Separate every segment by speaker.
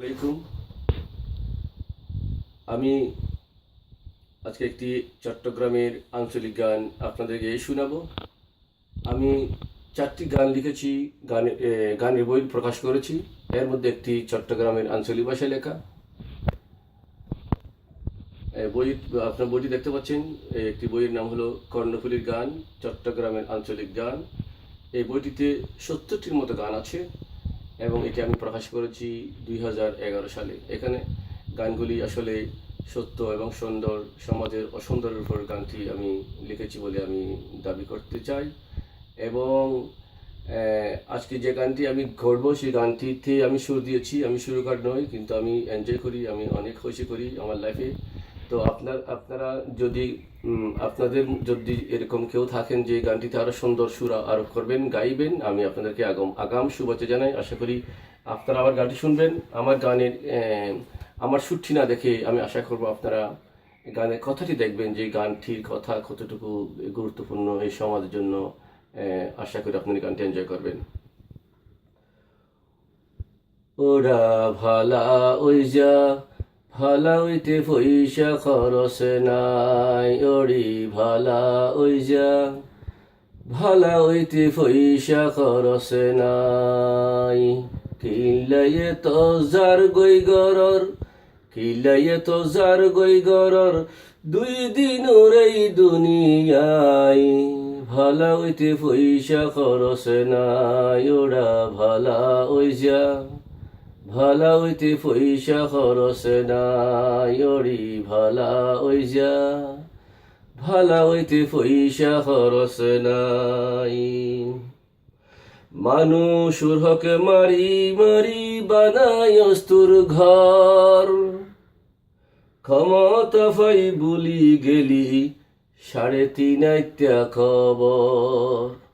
Speaker 1: আলাইকুম। আমি আজকে একটি চট্টগ্রামের আঞ্চলিক গান আপনাদেরকে শোনাবো। আমি চারটি গান লিখেছি, গানে গানের বই প্রকাশ করেছি। এর মধ্যে একটি চট্টগ্রামের আঞ্চলিক ভাষায় লেখা। বই, আপনার বইটি দেখতে পাচ্ছেন। একটি বইয়ের নাম হলো কর্ণফুলীর গান, চট্টগ্রামের আঞ্চলিক গান। এই বইটিতে সত্তরটির মতো গান আছে। এবং এটি আমি প্রকাশ করেছি দুই হাজার এগারো সালে। এখানে গানগুলি আসলে সত্য এবং সুন্দর, সমাজের অসুন্দরের উপর গানটি আমি লিখেছি বলে আমি দাবি করতে চাই। এবং আজকে যে গানটি আমি ঘরব সেই গানটিতে আমি সুর দিয়েছি। আমি সুরকার নই, কিন্তু আমি এনজয় করি, আমি অনেক খুশি করি আমার লাইফে তো আপনার, আপনারা যদি আপনাদের যদি এরকম কেউ থাকেন যে গানটিতে আরও সুন্দর সুর আরোপ করবেন, গাইবেন, আমি আপনাদেরকে আগাম আগাম শুভেচ্ছা জানাই। আশা করি আপনারা আমার গানটি শুনবেন। আমার গানের আমার সুরটি না দেখে আমি আশা করব আপনারা গানের কথাটি দেখবেন যে গানটির কথা কতটুকু গুরুত্বপূর্ণ এই সমাজের জন্য আশা করি আপনার গানটি এনজয় করবেন। ওরা ভালা ওই যা ভালা হইতে পয়সা খরচ নাই ওরি ভালা ওই যা ভালা হইতে পয়সা খরচ নাই কিলাইয়ে তো যার গই গরর, কিলাইয়ে তো যার গই গরর, দুই দিন এই দুনিয়ায় ভালা হইতে পয়সা খরচ নাই ওরা ভালা ওই যা ভালা হইতে পয়সা খরচ নাই ভালা ওই যা ভালা হইতে পয়সা খরচ নাই। মানুষুর হকে মারি মারি বানাই অস্তুর ঘর। ক্ষমতা ফাই বুলি গেলি সাড়ে তিন খবর।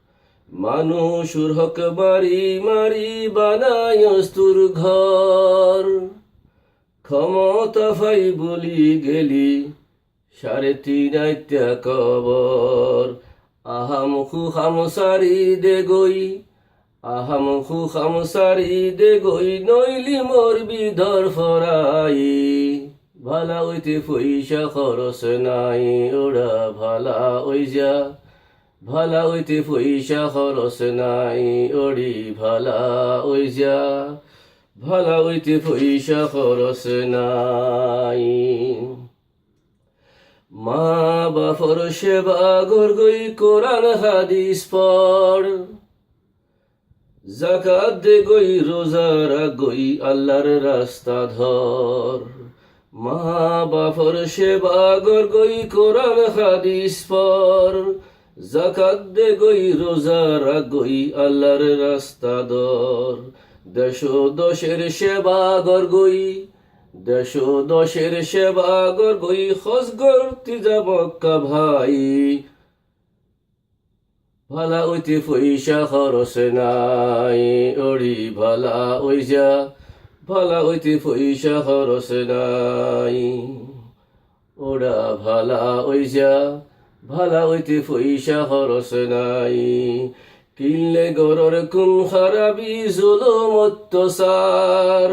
Speaker 1: মানুষুর হক মারি মারি বানাই অস্তুর ঘর। ক্ষমতা ফাই বলি গেলি, সাড়ে তিন আইত্যা কবর। আহামুখু খামসারি দে গই, আহামুখু খামসারি দে গই, নইলি মোর বিধর ফরাই। ভালা হইতে পয়সা খরচ নাই ওরা ভালা ওই যা ভালা হইতে পয়সা খরচ নাই ওরি ভালা ওই যা ভালা হইতে পয়সা খরচ নাই। মা বাপর সেবা গই কোরআন হাদিস পড়। জাকাত দে গই রোজার গই আল্লাহর রাস্তা ধর। মা বাপর সেবা গই কোরআন হাদিস পড়। জাকাত দে গই রোজা রাগই আল্লাহর রাস্তা দর। দেশ দশের সেবা গর গই, দেশ দশের সেবা গর গই খস গরতি যাবক্কা ভাই। ভালা ওইতে পয়সা খরচ নাই ওরি ভালা ওই যা ভালা ওইতে পয়সা খরচ নাই। ওরা ভালা ওই যা ভালা হইতে পয়সা খরচ নাই। কিনলে গরর কুম খারাপি, জুলুম, অত্যাচার।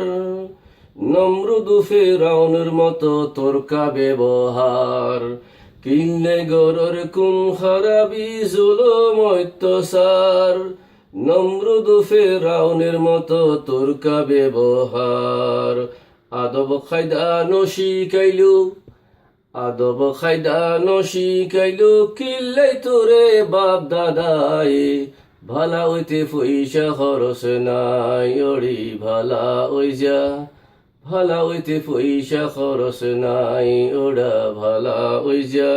Speaker 1: নমরুদু ফেরাউনের মতো তোরকা ব্যবহার। কিনলে গরর কুম খারাপি, জুলুম, অত্যাচার। নমরুদু ফেরাউনের মতো তোরকা ব্যবহার। আদব খায়দা নশি কাইলু আদব খাইদা নসি কাইলু কিল্লাই তোরে বাপ দাদাই। ভালা হইতে পয়সা খরচ নাই ওরি ভালা ওই যা ভালা হইতে পয়সা খরচ নাই ওরা ভালা ওই যা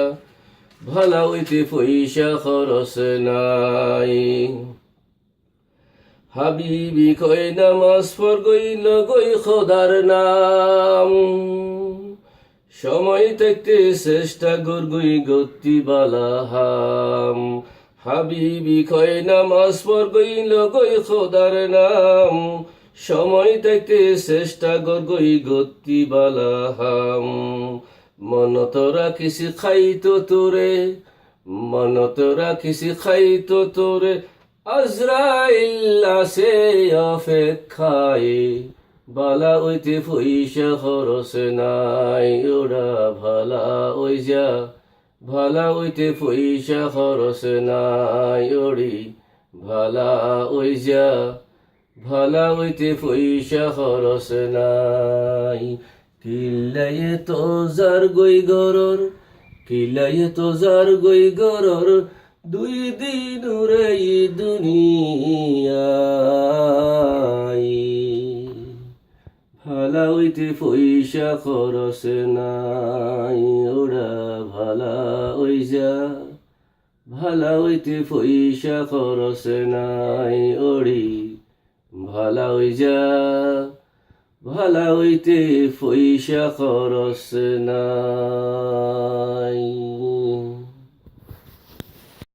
Speaker 1: ভালা হইতে পয়সা খরচ নাই। হাবিবি কই নামাজ পর গইল গই খোদার নাম। সময় থাকতে চেষ্টা করগুই গতি বালাহাম। হাবিবি কয় নামাজ পর গইল গই খোদার নাম। সময় থাকতে চেষ্টা করগুই গতি বালাহাম। মন তোরা কিসি খাইতো তোরে, মন তোরা কিসি খাইতো তোরে। আজরাইল অপেক্ষায়। বালা ওইতে পয়সা খরচ নাই, ওরা ভালা ওই যা। ভালা ওইতে পয়সা খরচ নাই ওরি ভালা ওই যা। ভালা ওইতে পয়সা খরচ নাই। কিল্লায়ে তো যার গই গরর, কিল্লায়ে তো যার গই গরর, দুই দিন রে দুনিয়ায়। ভালা হইতে পয়সা খরচ নাই, ওরা ভালা ওই যা ভালা হইতে পয়সা খরচ নাই ওড়ি ভালা ওই যা ভালা হইতে পয়সা খরচ নাই।